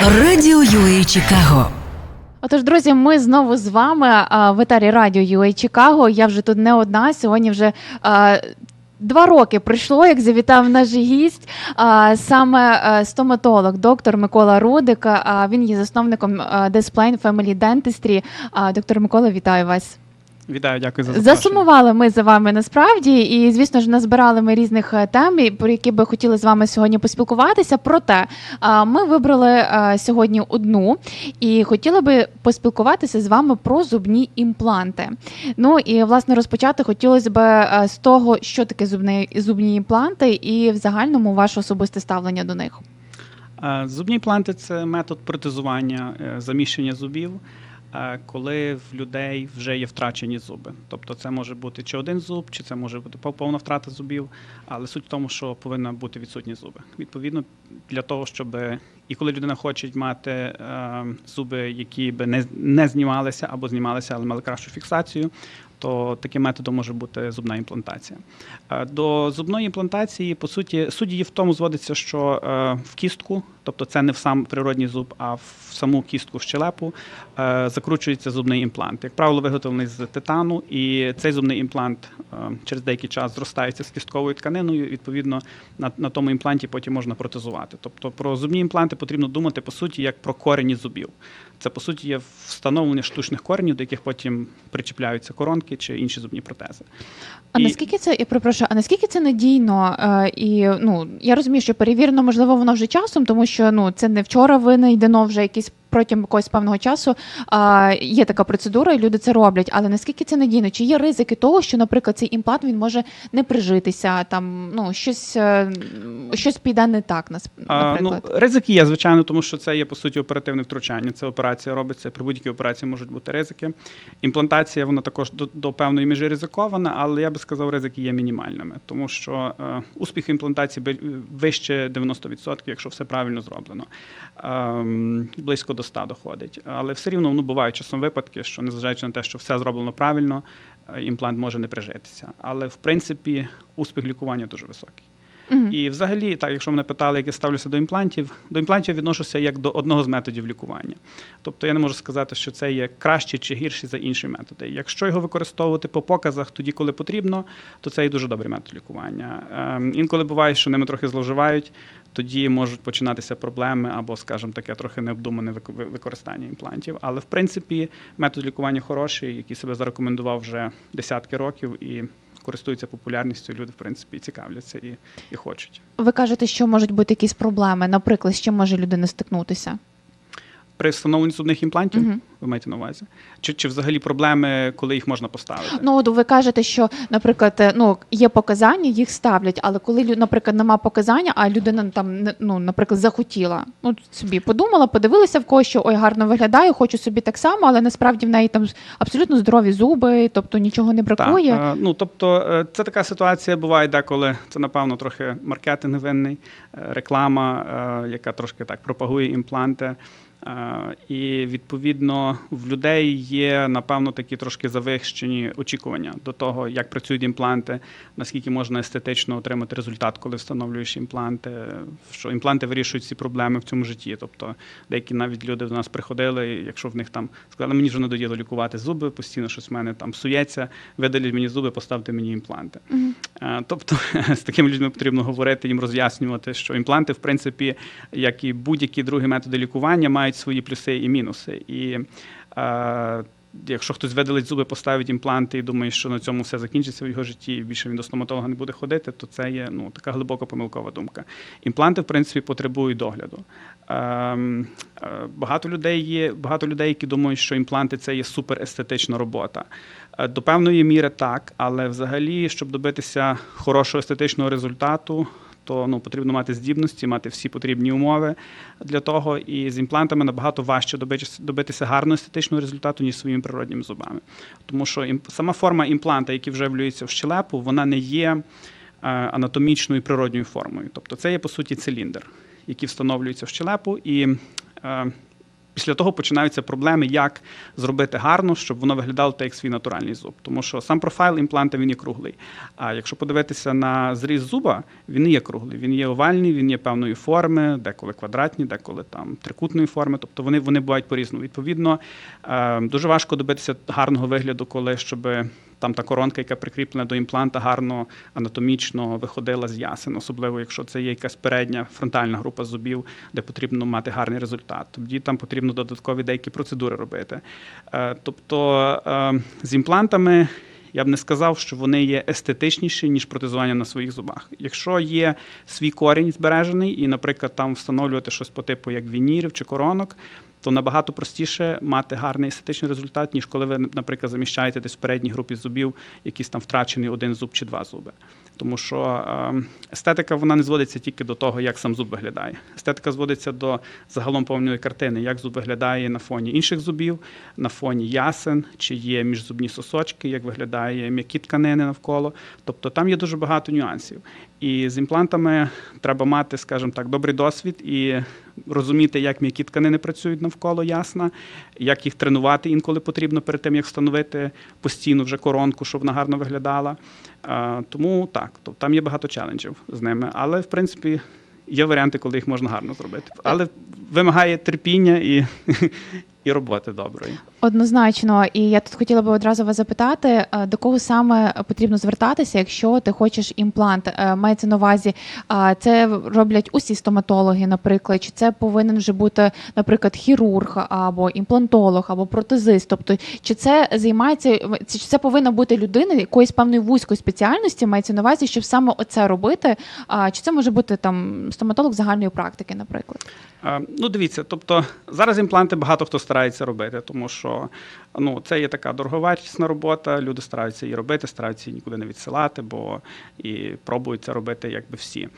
Радіо UA Чикаго. Отож, друзі, ми знову з вами в етері радіо UA Чикаго. Я вже тут не одна. Сьогодні вже два роки пройшло, як завітав наш гість. А, саме а, стоматолог, доктор Микола Рудик. А, він є засновником Desplain Family Dentistry. А, доктор Микола, вітаю вас. Вітаю, дякую за запрошення. Засумували ми за вами насправді, і звісно ж назбирали ми різних е, тем, про які би хотіли з вами сьогодні поспілкуватися. Проте ми вибрали е, сьогодні одну і хотіли би поспілкуватися з вами про зубні імпланти. Ну і власне розпочати хотілося б е, з того, що таке зубні, зубні імпланти, і в загальному ваше особисте ставлення до них. Е, Зубні імпланти це метод протезування, е, заміщення зубів, е, коли в людей вже є втрачені зуби. Тобто це може бути чи один зуб, чи це може бути пов- повна втрата зубів, але суть в тому, що повинна бути відсутні зуби. Відповідно, для того, щоб і коли людина хоче мати е, зуби, які би не знімалися або знімалися, але мали кращу фіксацію, то таким методом може бути зубна імплантація. Е, До зубної імплантації, по суті, суть її в тому зводиться, що е, в кістку, тобто це не в сам природній зуб, а в саму кістку в щелепу, е, закручується зубний імплант. Як правило, виготовлений з титану, і цей зубний імплант через деякий час зростається з кістковою тканиною. Відповідно, на, на тому імпланті потім можна протезувати. Тобто про зубні імпланти потрібно думати по суті як про корені зубів. Це по суті є встановлення штучних коренів, до яких потім причіпляються коронки чи інші зубні протези. А І- наскільки це я прошу, а наскільки це надійно? Е, і ну я розумію, що перевірено можливо воно вже часом, тому що ну це не вчора винайдено вже якісь протягом якогось певного часу. А, є така процедура, і люди це роблять. Але наскільки це надійно? Чи є ризики того, що, наприклад, цей імплант він може не прижитися? Там ну щось, е, щось піде не так, нас- А, ну, ризики є, звичайно, тому що це є по суті оперативне втручання. Це операція робиться. При будь-якій операції можуть бути ризики. Імплантація вона також до, до певної межі ризикована, але я би сказав, ризики є мінімальними, тому що е, успіх імплантації вище 90%, якщо все правильно зроблено. Ем, близько до 100 доходить. Але все рівно ну, бувають часом випадки, що незважаючи на те, що все зроблено правильно, е, імплант може не прижитися. Але в принципі успіх лікування дуже високий. Мгм. І взагалі, так, якщо мене питали, як я ставлюся до імплантів, до імплантів відношуся як до одного з методів лікування. Тобто я не можу сказати, що це є краще чи гірше за інші методи. Якщо його використовувати по показах тоді, коли потрібно, то це є дуже добрий метод лікування. Ем, інколи буває, що ними трохи зловживають, тоді можуть починатися проблеми або, скажімо, таке трохи необдумане вик- використання імплантів. Але в принципі метод лікування хороший, який себе зарекомендував вже десятки років і Користуються популярністю. Люди, в принципі, цікавляться і, і хочуть. Ви кажете, що можуть бути якісь проблеми, наприклад, з чим може людина стикнутися? При встановленні зубних імплантів, Мгм. ви маєте на увазі? Чи, чи взагалі проблеми, коли їх можна поставити? Ну, от ви кажете, що, наприклад, е, ну є показання, їх ставлять, але коли наприклад, нема показання, а людина там ну, наприклад, захотіла, ну собі подумала, подивилася в когось, що ой, гарно виглядає, хочу собі так само, але насправді в неї там абсолютно здорові зуби, тобто нічого не бракує. Так, е, ну тобто, е, це така ситуація буває деколи. Це напевно трохи маркетинг винний, реклама, яка трошки так пропагує імпланти. Е, І відповідно в людей є напевно такі трошки завищені очікування до того, як працюють імпланти, наскільки можна естетично отримати результат, коли встановлюєш імпланти. Що імпланти вирішують ці проблеми в цьому житті. Тобто деякі навіть люди до нас приходили, якщо в них там сказали, мені вже надоїло лікувати зуби, постійно щось в мене там псується, видаліть мені зуби, поставте мені імпланти. Мгм. Е, Тобто з такими людьми потрібно говорити, їм роз'яснювати, що імпланти, в принципі, як і будь-які другі методи лікування, мають свої плюси і мінуси. І е, якщо хтось видалить зуби, поставить імпланти і думає, що на цьому все закінчиться в його житті, і більше він до стоматолога не буде ходити, то це є ну, така глибока помилкова думка. Імпланти, в принципі, потребують догляду. Ем, е, багато людей є, багато людей, які думають, що імпланти це є суперестетична робота. Е, До певної міри так, але взагалі, щоб добитися хорошого естетичного результату, то ну, потрібно мати здібності, мати всі потрібні умови для того. І з імплантами набагато важче добитися, гарного естетичного результату, ніж своїми природніми зубами. Тому що сама форма імпланта, який вже влюється в щелепу, вона не є е, анатомічною природньою формою. Тобто це є, по суті, циліндр, який встановлюється в щелепу. І е, Після того починаються проблеми, як зробити гарно, щоб воно виглядало так, як свій натуральний зуб. Тому що сам профайл імпланта він є круглий. А якщо подивитися на зріз зуба, він не є круглий. Він є овальний, він є певної форми, деколи квадратні, деколи там трикутної форми. Тобто вони, вони бувають по-різному. Відповідно, е, дуже важко добитися гарного вигляду, коли щоб там та коронка, яка прикріплена до імпланта, гарно анатомічно виходила з ясен, особливо якщо це є якась передня фронтальна група зубів, де потрібно мати гарний результат. Тоді там потрібно додаткові деякі процедури робити. Е, Тобто е, з імплантами. Я б не сказав, що вони є естетичніші, ніж протезування на своїх зубах. Якщо є свій корінь збережений, і, наприклад, там встановлювати щось по типу як вінірів чи коронок, то набагато простіше мати гарний естетичний результат, ніж коли ви, наприклад, заміщаєте десь в передній групі зубів якийсь там втрачений один зуб чи два зуби. Тому що е, естетика вона не зводиться тільки до того, як сам зуб виглядає. Естетика зводиться до загалом повної картини, як зуб виглядає на фоні інших зубів, на фоні ясен, чи є міжзубні сосочки, як виглядає м'які тканини навколо. Тобто там є дуже багато нюансів. І з імплантами треба мати, скажімо так, добрий досвід і розуміти, як м'які тканини працюють навколо ясна, як їх тренувати інколи потрібно перед тим, як встановити постійно вже коронку, щоб вона гарно виглядала. Тому так, то там є багато челенджів з ними, але в принципі. Є варіанти, коли їх можна гарно зробити, але вимагає терпіння і, і роботи доброї. Однозначно, і я тут хотіла би одразу вас запитати, е, до кого саме потрібно звертатися, якщо ти хочеш імплант. Е, Мається на увазі, це роблять усі стоматологи, наприклад, чи це повинен вже бути, наприклад, хірург або імплантолог, або протезист. Тобто, чи це займається, чи це повинна бути людина якоїсь певної вузької спеціальності, мається на увазі, щоб саме оце робити? Чи це може бути там стоматолог загальної практики, наприклад? Е, Ну, дивіться, тобто зараз імпланти багато хто старається робити, тому що ну, це є така дороговартісна робота. Люди стараються її робити, стараються її нікуди не відсилати, бо і пробують це робити якби всі.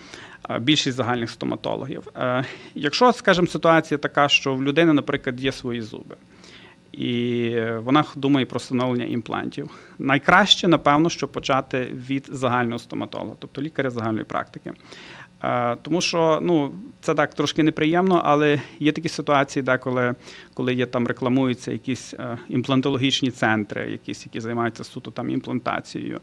Е, Більшість загальних стоматологів. Е, Якщо, скажімо, ситуація така, що в людини, наприклад, є свої зуби. І вона думає про встановлення імплантів. Найкраще, напевно, що почати від загального стоматолога, тобто лікаря загальної практики. Е, Тому що ну, це так трошки неприємно, але є такі ситуації, де коли, коли є там рекламуються якісь е, імплантологічні центри, якісь, які займаються суто там імплантацією.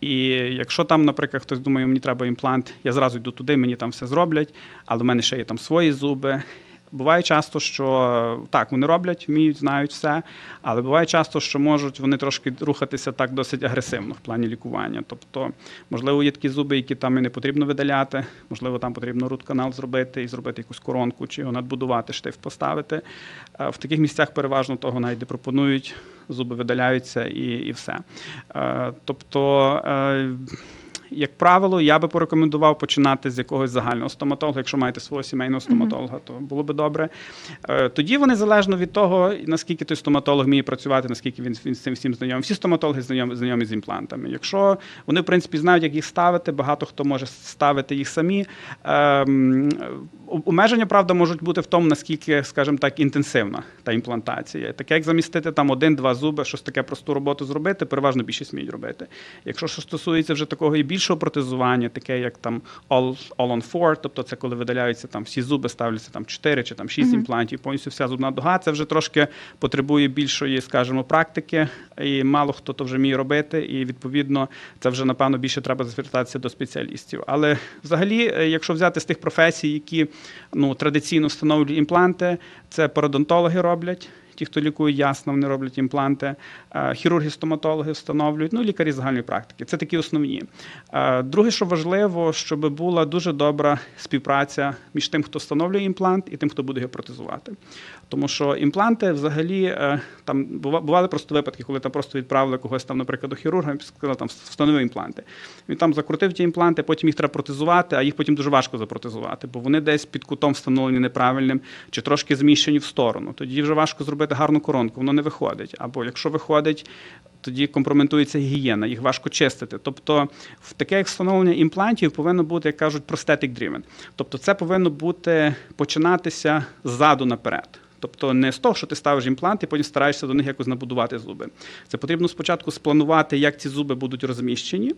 І якщо там, наприклад, хтось думає, мені треба імплант, я зразу йду туди, мені там все зроблять, але в мене ще є там свої зуби. Буває часто, що так, вони роблять, вміють, знають все, але буває часто, що можуть вони трошки рухатися так досить агресивно в плані лікування. Тобто, можливо, є такі зуби, які там і не потрібно видаляти, можливо, там потрібно рут-канал зробити і зробити якусь коронку, чи його надбудувати, штифт поставити. Е, В таких місцях переважно того навіть де пропонують, зуби видаляються і, і все. Е, Тобто. Як правило, я би порекомендував починати з якогось загального стоматолога. Якщо маєте свого сімейного стоматолога, то було би добре. Е, Тоді вони залежно від того, наскільки той стоматолог вміє працювати, наскільки він, він з цим всім знайомий. Всі стоматологи знайомі, знайомі з імплантами. Якщо вони, в принципі, знають, як їх ставити, багато хто може ставити їх самі. Обмеження, правда, можуть бути в тому, наскільки, скажімо так, інтенсивна та імплантація. Таке, як замістити там один-два зуби, щось таке просту роботу зробити, переважно більшість вміють робити. Якщо що стосується вже такого і більшого протезування, таке як там all, all on four, тобто це коли видаляються там всі зуби, ставляться там 4 чи там 6 імплантів, повністю вся зубна дуга, це вже трошки потребує більшої, скажімо, практики, і мало хто то вже вміє робити, і відповідно це вже напевно більше треба звертатися до спеціалістів. Але взагалі, е, якщо взяти з тих професій, які ну, традиційно встановлюють імпланти, це пародонтологи роблять. Ті, хто лікують ясно, вони роблять імпланти, Е, хірурги, стоматологи встановлюють, ну лікарі загальної практики. Це такі основні. Е, Друге, що важливо, щоб була дуже добра співпраця між тим, хто встановлює імплант, і тим, хто буде його протезувати. Тому що імпланти взагалі е, там бували просто випадки, коли там просто відправили когось там, наприклад, до хірурга, і сказали, там встановив імпланти. Він там закрутив ті імпланти, потім їх треба протезувати, а їх потім дуже важко запротезувати, бо вони десь під кутом встановлені неправильним чи трошки зміщені в сторону. Тоді вже важко зробити гарну коронку, воно не виходить. Або якщо виходить, тоді компрометується гігієна, їх важко чистити. Тобто, в таке встановлення імплантів повинно бути, як кажуть, prosthetic driven. Тобто, це повинно бути починатися ззаду наперед. Тобто не з того, що ти ставиш імплант і потім стараєшся до них якось набудувати зуби. Це потрібно спочатку спланувати, як ці зуби будуть розміщені,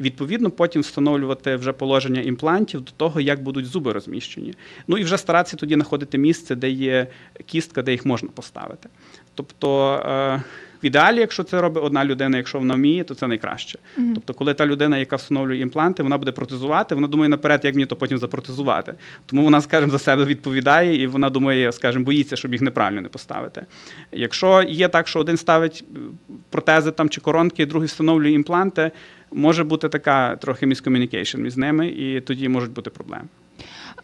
і відповідно потім встановлювати вже положення імплантів до того, як будуть зуби розміщені. Ну і вже старатися тоді знаходити місце, де є кістка, де їх можна поставити. Тобто. В ідеалі, якщо це робить одна людина, якщо вона вміє, то це найкраще. Тобто, коли та людина, яка встановлює імпланти, вона буде протезувати, вона думає наперед, як мені то потім запротезувати. Тому вона, скажімо, за себе відповідає, і вона думає, скажімо, боїться, щоб їх неправильно не поставити. Якщо є так, що один ставить е, протези там чи коронки, другий встановлює імпланти, може бути така трохи міскомунікейшн між ними, і тоді можуть бути проблеми.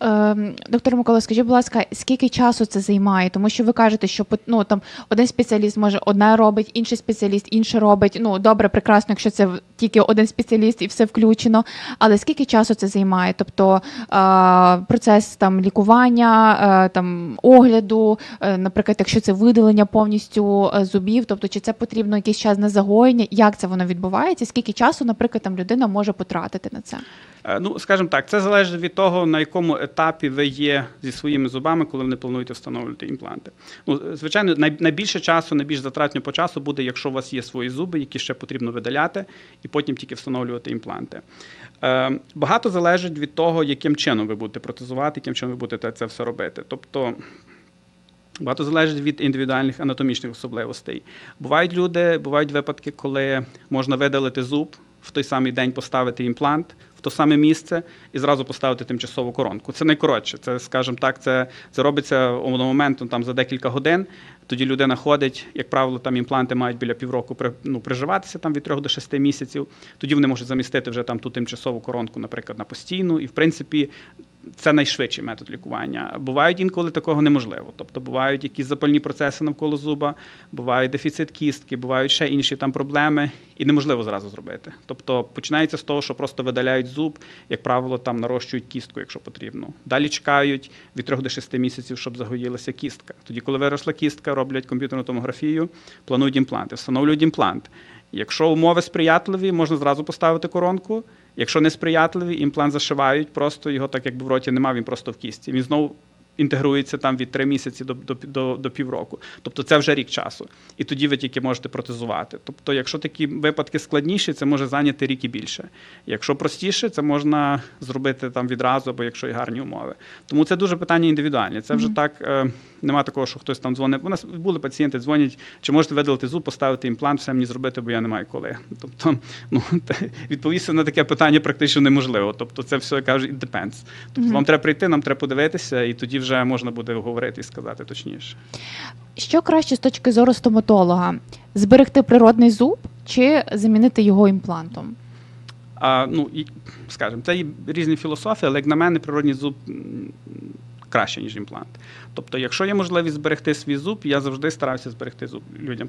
Ем, Доктор Микола, скажіть, будь ласка, скільки часу це займає? Тому що ви кажете, що ну, там один спеціаліст може одне робить, інший спеціаліст інше робить. Ну добре, прекрасно, якщо це тільки один спеціаліст і все включено. Але скільки часу це займає? Тобто е, процес там лікування, е, там огляду, е, наприклад, якщо це видалення повністю зубів, тобто чи це потрібно якийсь час на загоєння? Як це воно відбувається? Скільки часу, наприклад, там людина може потратити на це? Е, Ну, скажімо так, це залежить від того, на якому етапі ви є зі своїми зубами, коли ви не плануєте встановлювати імпланти. Ну, звичайно, найбільше часу, найбільш затратньо по часу буде, якщо у вас є свої зуби, які ще потрібно видаляти, і потім тільки встановлювати імпланти. Е, Багато залежить від того, яким чином ви будете протезувати, яким чином ви будете це все робити. Тобто. Багато залежить від індивідуальних анатомічних особливостей. Бувають люди, бувають випадки, коли можна видалити зуб, в той самий день поставити імплант в то саме місце і зразу поставити тимчасову коронку. Це найкоротше. Це, скажімо так, це, це робиться моменту там за декілька годин. Тоді людина ходить, як правило, там імпланти мають біля півроку ну, приживатися там від 3 до 6 місяців. Тоді вони можуть замістити вже там ту тимчасову коронку, наприклад, на постійну. І в принципі це найшвидший метод лікування. Бувають інколи такого неможливо. Тобто бувають якісь запальні процеси навколо зуба, буває дефіцит кістки, бувають ще інші там проблеми, і неможливо зразу зробити. Тобто починається з того, що просто видаляють зуб, як правило, там нарощують кістку, якщо потрібно. Далі чекають від 3 до 6 місяців, щоб загоїлася кістка. Тоді, коли виросла кістка, роблять комп'ютерну томографію, планують імпланти, встановлюють імплант. Якщо умови сприятливі, можна зразу поставити коронку. Якщо не сприятливі, імплант зашивають, просто його так якби в роті немає, він просто в кісті. Він знову інтегрується там від 3 місяці до, до, до, до півроку. Тобто це вже рік часу. І тоді ви тільки можете протезувати. Тобто, якщо такі випадки складніші, це може зайняти рік і більше. Якщо простіше, це можна зробити там відразу, або якщо є гарні умови. Тому це дуже питання індивідуальні. Це вже Мгм. так. Е, нема такого, що хтось там дзвонить. У нас були пацієнти, дзвонять, чи можете видалити зуб, поставити імплант, все мені зробити, бо я не маю коли. Тобто, ну відповісти на таке питання практично неможливо. Тобто, це все кажуть, it depends. Тобто, Мгм. вам треба прийти, нам треба подивитися, і тоді вже можна буде говорити і сказати точніше. Що краще з точки зору стоматолога? Зберегти природний зуб чи замінити його імплантом? А, ну, і, скажімо, це є різні філософії, але як на мене, природній зуб краще, ніж імплант. Тобто, якщо є можливість зберегти свій зуб, я завжди стараюся зберегти зуб людям,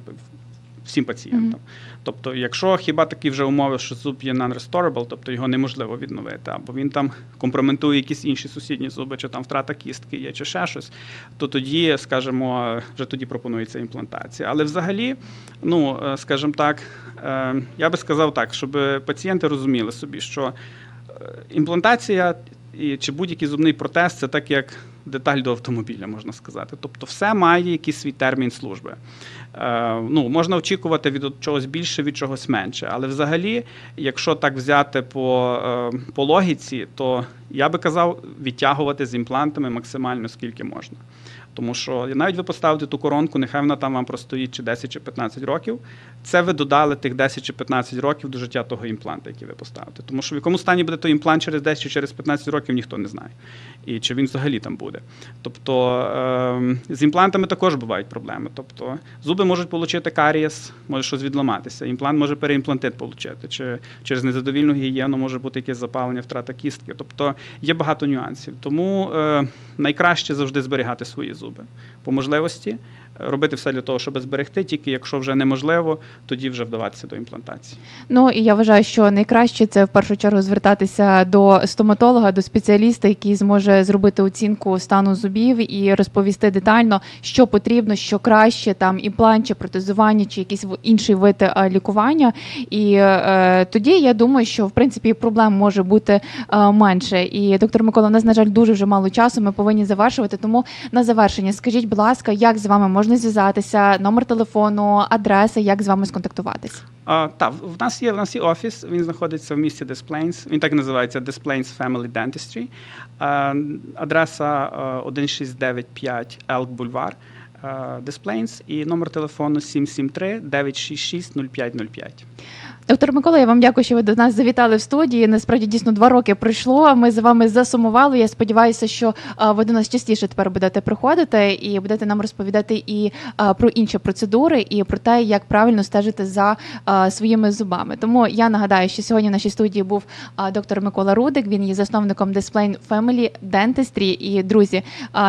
всім пацієнтам. Тобто, якщо хіба такі вже умови, що зуб є non-restorable, тобто його неможливо відновити, або він там компроментує якісь інші сусідні зуби, чи там втрата кістки є, чи ще щось, то тоді, скажімо, вже тоді пропонується імплантація. Але взагалі, ну, е, скажімо так, е, я би сказав так, щоб пацієнти розуміли собі, що е, імплантація і чи будь-який зубний протез це так як деталь до автомобіля, можна сказати. Тобто, все має якийсь свій термін служби. Е, ну, можна очікувати від чогось більше, від чогось менше. Але взагалі, якщо так взяти по, е, по логіці, то я би казав відтягувати з імплантами максимально скільки можна. Тому що навіть ви поставите ту коронку, нехай вона там вам простоїть чи 10 чи 15 років. Це ви додали тих 10 чи 15 років до життя того імпланта, який ви поставите. Тому що в якому стані буде той імплант через 10 чи через 15 років, ніхто не знає. І чи він взагалі там буде. Тобто е, з імплантами також бувають проблеми. Тобто зуби можуть отримати карієс, може щось відламатися. Імплант може переімплантит отримати, чи через незадовільну гігієну може бути якесь запалення, втрата кістки. Тобто є багато нюансів. Тому е, найкраще завжди зберігати свої зуби по можливості. Робити все для того, щоб зберегти. Тільки якщо вже неможливо, тоді вже вдаватися до імплантації. Ну і я вважаю, що найкраще це в першу чергу звертатися до стоматолога, до спеціаліста, який зможе зробити оцінку стану зубів і розповісти детально, що потрібно, що краще, там імплант чи протезування, чи якийсь інший вид е, лікування. І е, тоді я думаю, що в принципі проблем може бути е, менше. І доктор Микола, у нас на жаль дуже вже мало часу. Ми повинні завершувати. Тому на завершення скажіть, будь ласка, як з вами можна зв'язатися, номер телефону, адреса, як з вами сконтактуватись? А, та, в нас є в нас є офіс. Він знаходиться в місті Десплейнс. Він так називається Десплейнс Family Dentistry. Адреса 1695 Elk Boulevard, Десплейнс і номер телефону 773 966 0505. Доктор Микола, я вам дякую, що ви до нас завітали в студії. Насправді дійсно два роки пройшло. Ми з вами засумували. Я сподіваюся, що ви до нас частіше тепер будете приходити і будете нам розповідати і про інші процедури, і про те, як правильно стежити за своїми зубами. Тому я нагадаю, що сьогодні в нашій студії був доктор Микола Рудик. Він є засновником Displane Family Dentistry. І друзі,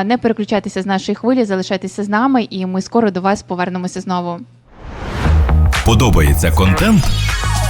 не переключайтеся з нашої хвилі, залишайтеся з нами, і ми скоро до вас повернемося знову. Подобається контент?